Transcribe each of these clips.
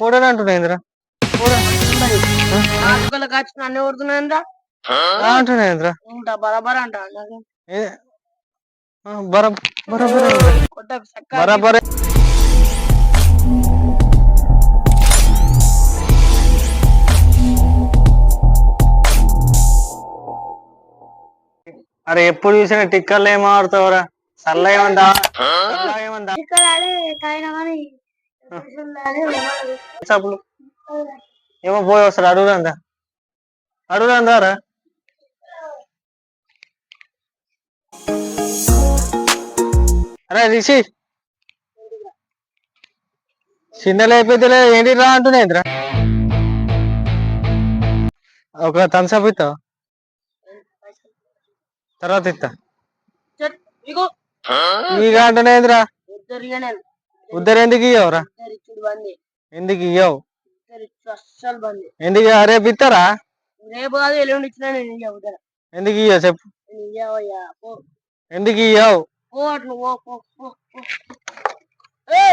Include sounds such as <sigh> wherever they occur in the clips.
ఫోటోని అంటున్నా ఇంద్ర. నాలుగుల కాచి నన్ను కొడుతున్నాయంట అంటున్నా ఇంద్ర. ఉంటా బరాబర్ అంట నాకు బరాబర్ కొట్ట చక్క బరాబర్. అరే ఎప్పుడు చూసినా టిక్కర్లు ఏం ఆడుతావురా? చల్ల ఏమందా చల్ల ఏమందా చప్పులు ఏమో పోయి వస్తారు అడుగురందా అడుగురందారా అరే రిషి. చిన్నలు అయిపోతే ఏంటి రా అంటున్నాయింద్రా? ఒక థమ్స్అప్ ఇస్తా తర్వాత ఇస్తా ఇక ఇక నేను ఉద్దరు ఎందుకు ఇచ్చుడు బంది ఎందుకు ఇయ్యవు? అస్సలు బంది ఎందుకు రేపు ఇస్తారా? రేపు కాదు ఎల్లుండి ఇచ్చినా నేను ఎందుకు ఇయ్యవు చెప్పు. నేను ఇయ్యవయ్యా పో. ఎందుకు ఇయ్యవు? పో అట్లు పో పో పో పో. ఏ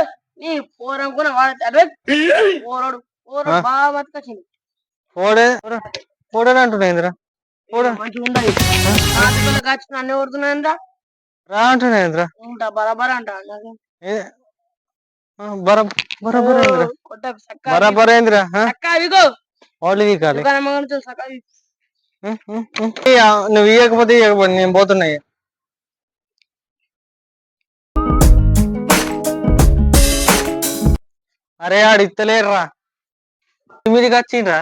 నీ పోరనుకున్న వాడు అరే పోరడు పోరడు ఆ? బాగా బతకొచ్చింది ఫోడే ఫోడే అంటున్నాయింద్రా పోరా. మంచిగా ఉండదు నాలుగుల కాచి నన్ను కొడుతున్నాయంట రా అంటున్నాయింద్రా ఉంటా బరాబర్ అంట. వాళ్ళు వీకాలి నువ్వు ఇయ్యకపోతే ఇయ్యకపోతే నేను పోతున్నా ఇక. అరే ఆడు ఇత్తలేరురా మీదికి వచ్చిండ్రా?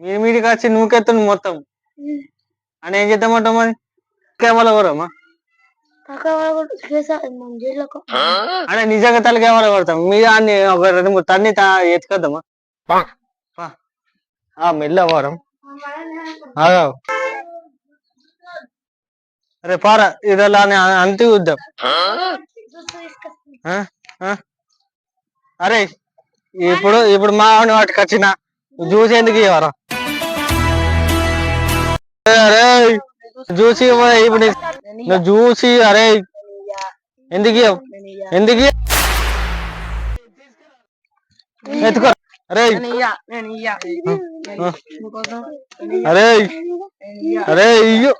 మీ మీదికి వచ్చి నువ్వుకెత్తను మొత్తం. అని ఏం చేద్దామంటావు మరి? కెమెరా కొరమ్మా అంటే నిజంగా తల కెమెరా కొడతాం? మీ అన్ని ఒక రెండు మూడు తన్ని ఎత్తుకొద్దామా? మెల్ల వారం. అరే పారా ఇదలా అంతి చూద్దాం? అరే ఇప్పుడు ఇప్పుడు మా ఆవిడ వాటికి వచ్చిన జ్యూస్ ఎందుకు ఇవ్వరా అరే ఇవ్వ ఇప్పుడు నువ్వు ఇయ్యి, అరే ఎందుకు ఎందుకు? ఎత్తుకో. అరే అరే అరే ఇయ్యో.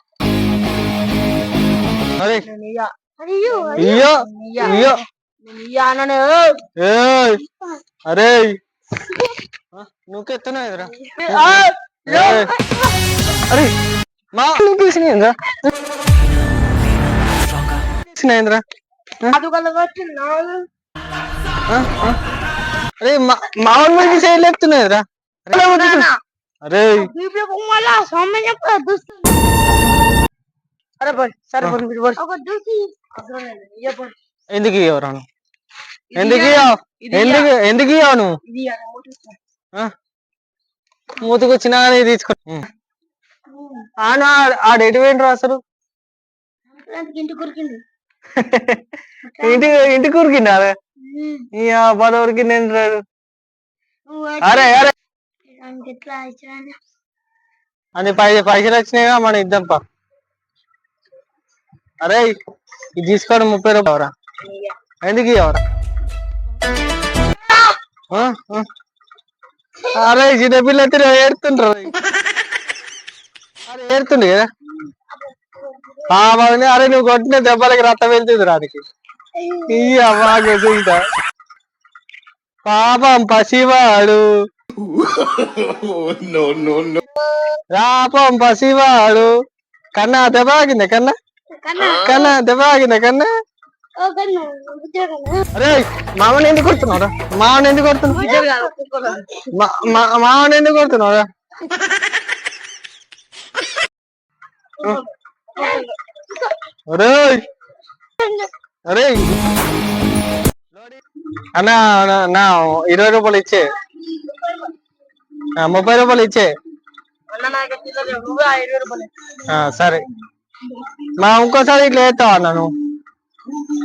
అరే. ఇయ్య ఇయ్యో. అరే. నువ్వుకెత్తున్నా ఎదురా? అరే. మా వచ్చి నాలుగు అరే మా సైడ్ అరే అరే పోయి సరే పోయి మీరు పోయి. ఎందుకు? ఎందుకు ఇవ్వవు ఎందుకు ఎందుకు ఇవ్వవు నువ్వు. మూతకు తీసుకో. ఆన ఆడు ఎటు పోయిండ్రు అసలు? <laughs> ఇంటి కొరికింది ఇంటి ఇంటి కూరికిండా అరే. అరే. అని పై పైసలు వచ్చినాయిగా మనం ఇద్దాం పా. అరే ఇది తీసుకోవడం ముప్పై రూపాయరా ఎందుకు ఇవ్వరా. అరే చిన్నపిల్ల తిరిగి ఏడుతుండ్రు. అరే ఏడుతుండు కదా? బాగుంది అరే నువ్వు కొట్టిన దెబ్బలకి రక్తం వెళ్తుంది రానికి ఈ ఎదుగుతా పాపం పసివాడు. <laughs> పాపం పసివాడు. కన్నా దెబ్బ ఆగిందా కన్నా? కన్నా? దెబ్బ ఆగిందా కన్నా? అరే మామని ఎందుకు కొడుతున్నావురా? మామని ఎందుకు కొడుతున్నావు? మా- మా- మామని ఎందుకు కొడుతున్నావురా? <laughs> అరే అరే అన్న నా- ఇరవై రూపాయలు ఇచ్చే. ముప్పై రూపాయలు ఇచ్చే. ఇరవై సరే. మా ఇంకోసారి ఇట్లా వేస్తావా అన్న నువ్వు?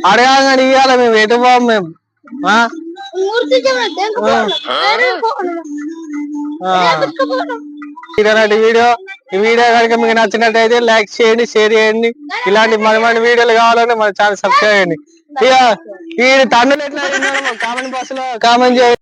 అడగాలని ఇవ్వాలి మేము ఎటు పోం మేము. ఇలాంటి వీడియో. ఈ వీడియో కనుక మీకు నచ్చినట్టయితే లైక్ చేయండి షేర్ చేయండి. ఇలాంటి మన మన వీడియోలు కావాలంటే మన ఛానల్ సబ్స్క్రైబ్ చేయండి. ఇక ఈ తండ్రులు ఎట్లా కామెంట్ బాక్స్లో కామెంట్ చేయండి.